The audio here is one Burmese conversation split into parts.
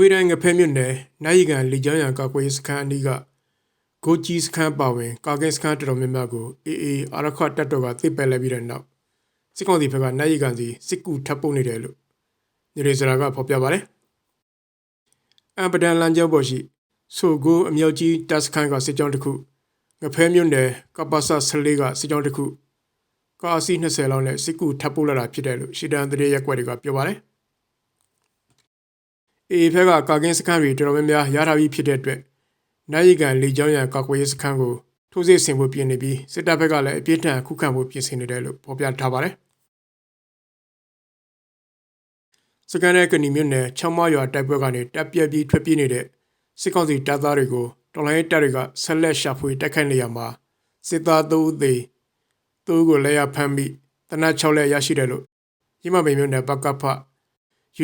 ခွေးတိုင်းငဖဲမြို့နယ်နိုင်ရီကန်လီကျောင်းရံကာကွယ်ရေးစခန်းအနီးကဂိုဂျီစခန်းပါဝင်ကာကင်စခန်းတော်တော်များများကိုအေအေအာရခတ်တပ်တော်ကသိပယ်လိုက်ပြီးတဲ့နောက်စစ်ကောင်စီဘက်ကနိုင်ရီကန်စီစစ်ကူထပ်ပို့နေတယ်လို့ညရေစရာကဖော်ပြပါတယ်အမ်ပဒန်လန်ကျောပေါ်ရှိဆိုဂိုအမြောက်ကြီးတပ်စခန်းကစစ်ကြောင်းတစ်ခုငဖဲမြို့နယ်ကပ္ပဆဆလေးကစစ်ကြောင်းတစ်ခုကာစီ20လောက်နဲ့စစ်ကူထပ်ပို့လာတာဖြစ်တယ်လို့ရှီတန်တရေရက်ွက်တွေကပြောပါတယ် အေဖက်ကကာကင်းစခန်းတွေတော်တော်များများရထားပြီးဖြစ်တဲ့အတွက်နိုင်ရီကန်လေကြောင်းရန်ကာကွယ်ရေးစခန်းကိုထိုးစစ်ဆင်ဖို့ပြင်နေပြီးစစ်တပ်ဘက်ကလည်းအပြစ်ဒဏ်ခုခံဖို့ပြင်ဆင်နေတယ်လို့ဖော်ပြထားပါတယ်စကန်ရဲ့ကဏီမြို့နယ်ချောင်းမရွာတိုက်ပွဲကနေတပ်ပြက်ပြီးထွက်ပြေးနေတဲ့စစ်ကောင်စီတပ်သားတွေကိုတော်လိုင်းတပ်တွေကဆက်လက်ရှာဖွေတိုက်ခိုက်နေရမှာစစ်သား၃ဦးသေသူ့ကိုလည်းရဖမ်းပြီးတနတ်6လက်ရရှိတယ်လို့ရမမိန်မြို့နယ်ဘကဖ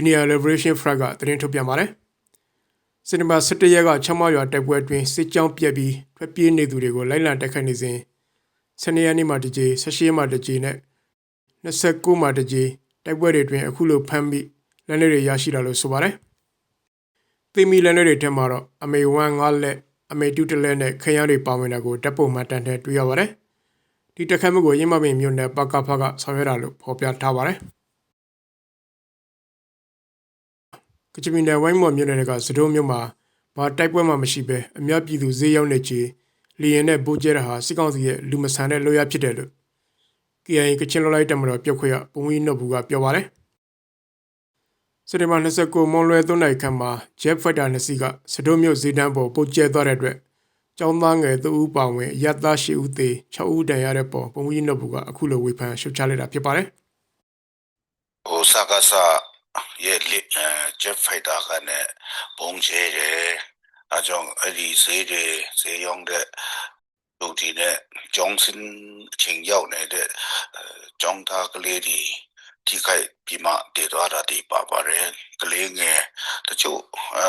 Union Liberation Front ကသတင်းထုတ်ပြန်ပါတယ်။စင်တဘာ17ရက်ကချမရွာတိုက်ပွဲအတွင်းစစ်ကြောင်းပြက်ပြီးထွက်ပြေးနေသူတွေကိုလိုက်လံတိုက်ခိုက်နေစဉ်12ရက်နေ့မှာတကြေ16ရက်မှာတကြေနဲ့29မှာတကြေတိုက်ပွဲတွေအတွင်းအခုလိုဖမ်းပြီးလက်နက်တွေရရှိတာလို့ဆိုပါတယ်။သီမီလက်နက်တွေထဲမှာတော့အမေ1 5လက်အမေ2တလက်နဲ့ခရမ်းတွေပါဝင်တာကိုတပ်ပုံမှန်တန်တဲ့တွေ့ရပါတယ်။ဒီတက်ခတ်မှုကိုရင်းမပင်မြို့နယ်ပကဖကဆောင်ရွက်တာလို့ဖော်ပြထားပါတယ်။ ကချင်ပြည်နယ်ဝိုင်းမော်မြို့နယ်ကစတိုးမြို့မှာဘာတိုက်ပွဲမှမရှိဘဲအများပြည်သူဈေးရောက်နေချေလီရင်နဲ့ပိုးကျဲတာဟာစစ်ကောင်စီရဲ့လူမဆန်တဲ့လိုရဖြစ်တယ်လို့ KIA ကချင်လိုလိုက်တမတော်ပြောခွေရပုံဝင်းနှုတ်ဘူးကပြောပါတယ်စက်တင်ဘာ29မွန်လွယ်3နိုင်ခန့်မှာ Jet Fighter နှစ်စီးကစတိုးမြို့ဈေးတန်းပေါ်ပိုးကျဲသွားတဲ့အတွက်ကျောင်းသားငယ်3ဦးပါဝင်ရတ်သား10ဦးသေ6ဦးတန်ရတဲ့ပေါ်ပုံဝင်းနှုတ်ဘူးကအခုလိုဝေဖန်ရှုတ်ချလိုက်တာဖြစ်ပါတယ်ဟိုစကားစ ရဲ့လက်အဲ jet fighter ကနဲ့ပုံချဲတယ်အဲကြောင့်အဲ့ဒီဈေးတွေဈေးရောင်းတဲ့လူဒီနဲ့ကျောင်းစင်အချိန်ရောက်နေတဲ့အဲကျောင်းသားကလေးတွေဒီခိုက်ပြီးမှတည်သွားတာဒီပါပါတယ်ကလေးငယ်တချို့အဲ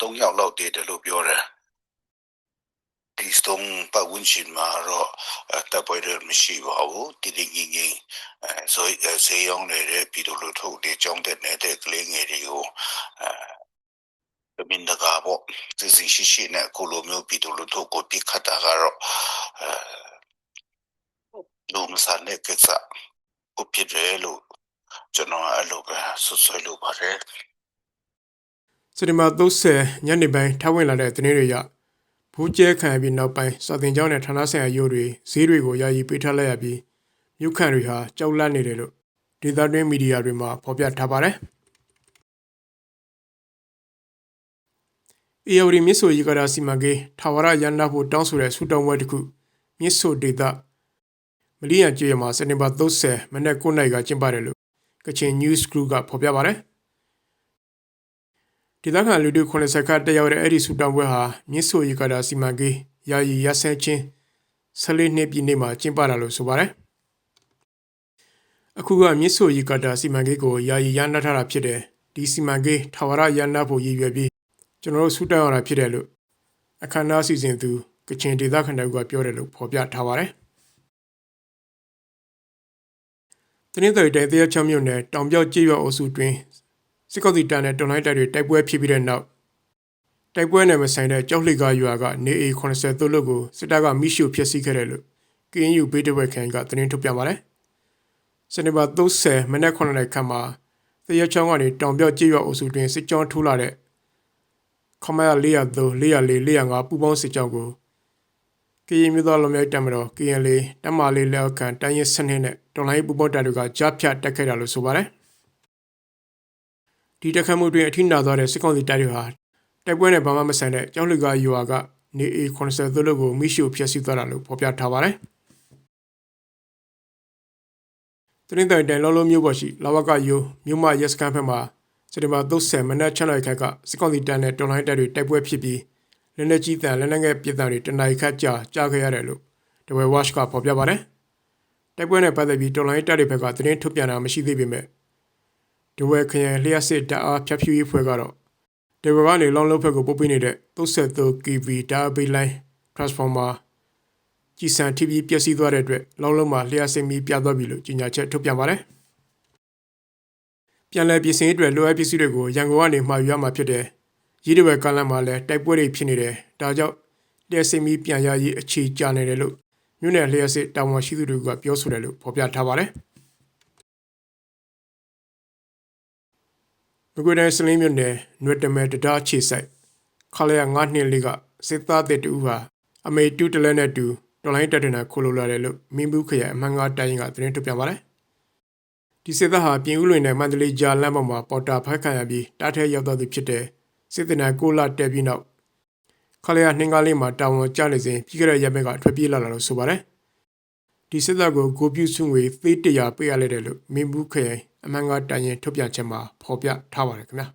၃ယောက်လောက်တည်တယ်လို့ပြောတယ်ဒီ စတုံးပတ်ဝန်းကျင်မှာတော့အဲတပ်ပွဲတွေမရှိပါဘူးတည်တည်ငြိမ်ငြိမ်အဲဆိုအဲဈေးရောင်းနေတဲ့ပြည်သူလူထုတွေကြောင်းတဲ့နေတဲ့ကလေးငယ်တွေကိုအဲမင်းတကာပေါ့ဒီစီရှိရှိနဲ့ကိုလိုမျိုးပြည်သူလူထုကိုပြစ်ခတ်တာကတော့အဲလူမဆန်တဲ့ကိစ္စကိုဖြစ်တယ်လို့ကျွန်တော်အဲ့လိုပဲဆွဆွဲလိုပါတယ်စက်တင်ဘာ30ညနေပိုင်းထပ်ဝင်လာတဲ့သတင်းတွေအရ ဘူးကျဲခံရပြီးနောက်ပိုင်းစာတင်ကျောင်းနဲ့ဌာနဆိုင်ရာရုပ်တွေဈေးတွေကိုယာယီပေးထားလိုက်ရပြီးမြို့ခံတွေဟာကြောက်လန့်နေတယ်လို့ဒေသတွင်းမီဒီယာတွေမှာဖော်ပြထားပါတယ်။အေယဝရီမြစ်ဆိုရီကရာစီမံကိန်းထာဝရရန်နာဖို့တောင်းဆိုတဲ့ဆူတောင်းပွဲတစ်ခုမြစ်ဆိုဒေသမလီယန်ကျေးရွာမှာစက်တင်ဘာ30မနက်9:00နာရီကကျင်းပတယ်လို့ကချင် News Group ကဖော်ပြပါတယ်။ ဒေသခံလူတွေ90ခန့်တက်ရောက်တဲ့အဲ့ဒီဆူတောင်းပွဲဟာမြစ်ဆိုရီကရာစီမံကိန်းယာယီရဆဲချင်းဆလေးနှစ်ပြည်နေ့မှာကျင်းပတာလို့ဆိုပါတယ်။အခုကမြစ်ဆိုရီကတာစီမံကိန်းကိုယာယီရန်နာထားတာဖြစ်တယ်ဒီစီမံကိန်းထာဝရရန်နာဖို့ရည်ရွယ်ပြီးကျွန်တော်တို့ဆူတောင်းရတာဖြစ်တယ်လို့အခမ်းအနားစီစဉ်သူကချင်ဒေသခံတွေကပြောတယ်လို့ဖော်ပြထားပါတယ်။တင်းတော်တိုင်တရားချောင်းမြို့နယ်တောင်ပြောက်ကြေးရွာအုပ်စုတွင် စစ်ကောင်စီတပ်နဲ့တော်လိုင်းတပ်တွေတိုက်ပွဲဖြစ်ပြီးတဲ့နောက်တိုက်ပွဲနဲ့မဆိုင်တဲ့ကြောက်လှိကာရွာကနေအေ80သို့လို့ကိုစစ်တပ်ကမိရှုဖျက်ဆီးခဲ့တယ်လို့ KNU ဘေးတဝက်ခံကသတင်းထုတ်ပြန်ပါတယ်။စနေပါ30မိနစ်9နာရီခန့်မှာတရချောင်းကနေတောင်ပြောက်ကြေးရွာအုပ်စုတွင်စစ်ကြောင်းထိုးလာတဲ့ခမရ403 404 405ပူပေါင်းစစ်ကြောင်းကိုကရင်မျိုးသားလူမျိုးတပ်မတော် KNL တပ်မလေးလက်ခံတိုင်းရင်းစနစ်နဲ့တော်လိုင်းပူပေါင်းတပ်တွေကကြားဖြတ်တက်ခဲ့တာလို့ဆိုပါတယ် ဒီတက်ခတ်မှုတွင်အထိနာသွားတဲ့စစ်ကောင်စီတပ်တွေဟာတိုက်ပွဲနဲ့ဘာမှမဆိုင်တဲ့ကျောင်းလူကာယူဟာကနေ A80 သို့လို့ကိုမိရှုဖျက်ဆီးသွားတာလို့ဖော်ပြထားပါတယ်တရင်တိုင်တိုင်လောလောမျိုးပေါ်ရှိလာဝကယူမြို့မရက်စကန်ဖက်မှာစက်တင်ဘာ30မနက်6နာရီခန့်ကစစ်ကောင်စီတပ်နဲ့တော်လိုင်းတပ်တွေတိုက်ပွဲဖြစ်ပြီးလက်နက်ကြီးတန်လက်နက်ငယ်ပစ်တံတွေတနအီခန့်ကြာကြားခဲ့ရတယ်လို့တဝဲဝါ့ရှ်ကဖော်ပြပါတယ်တိုက်ပွဲနဲ့ပတ်သက်ပြီးတော်လိုင်းတပ်တွေဘက်ကသတင်းထုတ်ပြန်တာမရှိသေးပေမဲ့ ဒဝဲခရိုင်လျှက်စစ်တအားဖြတ်ဖြူရေးဖွဲ့ကတော့ဒေဝကနေလောင်းလုံးဖက်ကိုပို့ပေးနေတဲ့33 kV ဒါဘေးလိုင်း transformer ကြီးစံထိပြီးပျက်စီးသွားတဲ့အတွက်လောင်းလုံးမှာလျှက်စစ်မီးပြသွားပြီလို့ကြေညာချက်ထုတ်ပြန်ပါတယ်။ပြန်လည်ပြင်ဆင်အတွက်လိုအပ်ပစ္စည်းတွေကိုရန်ကုန်ကနေမှာယူရမှာဖြစ်တယ်ကြီးတပယ်ကလန်မှာလည်းတိုက်ပွဲတွေဖြစ်နေတယ်ဒါကြောင့်လျှက်စစ်မီပြန်ရရေးအခြေကြနေတယ်လို့မြို့နယ်လျှက်စစ်တာဝန်ရှိသူတွေကပြောဆိုတယ်လို့ဖော်ပြထားပါတယ် မကွေးတိုင်းစလင်းမြို့နယ်နွေတမဲတဒါခြေဆိုင်ခလရ9နှစ်လေးကစစ်သားတဲ့တူဟာအမေတူတလဲနဲ့တူတော်လိုင်းတက်တင်တာခိုလိုလာတယ်လို့မင်းဘူးခရိုင်အမှန်ငါတိုင်းကသတင်းထုတ်ပြန်ပါတယ်ဒီစစ်သားဟာပြင်ဦးလွင်နဲ့မန္တလေးကြားလမ်းပေါ်မှာပေါ်တာဖက်ခံရပြီးတားထဲရောက်တော့သူဖြစ်တဲ့စစ်တင်နာကိုလာတက်ပြီးနောက်ခလရနှင်းကားလေးမှာတာဝန်ကျနေစဉ်ပြီးခဲ့တဲ့ရက်ဘက်ကထွက်ပြေးလာတာလို့ဆိုပါတယ် ဒီစစ်သားကိုကိုပြုစုငွေသေးတရာပေးရလိုက်တယ်လို့မင်းဘူးခရိုင်အမှန်ငါတိုင်းရင်ထုတ်ပြန်ချက်မှာဖော်ပြထားပါတယ်ခင်ဗျာ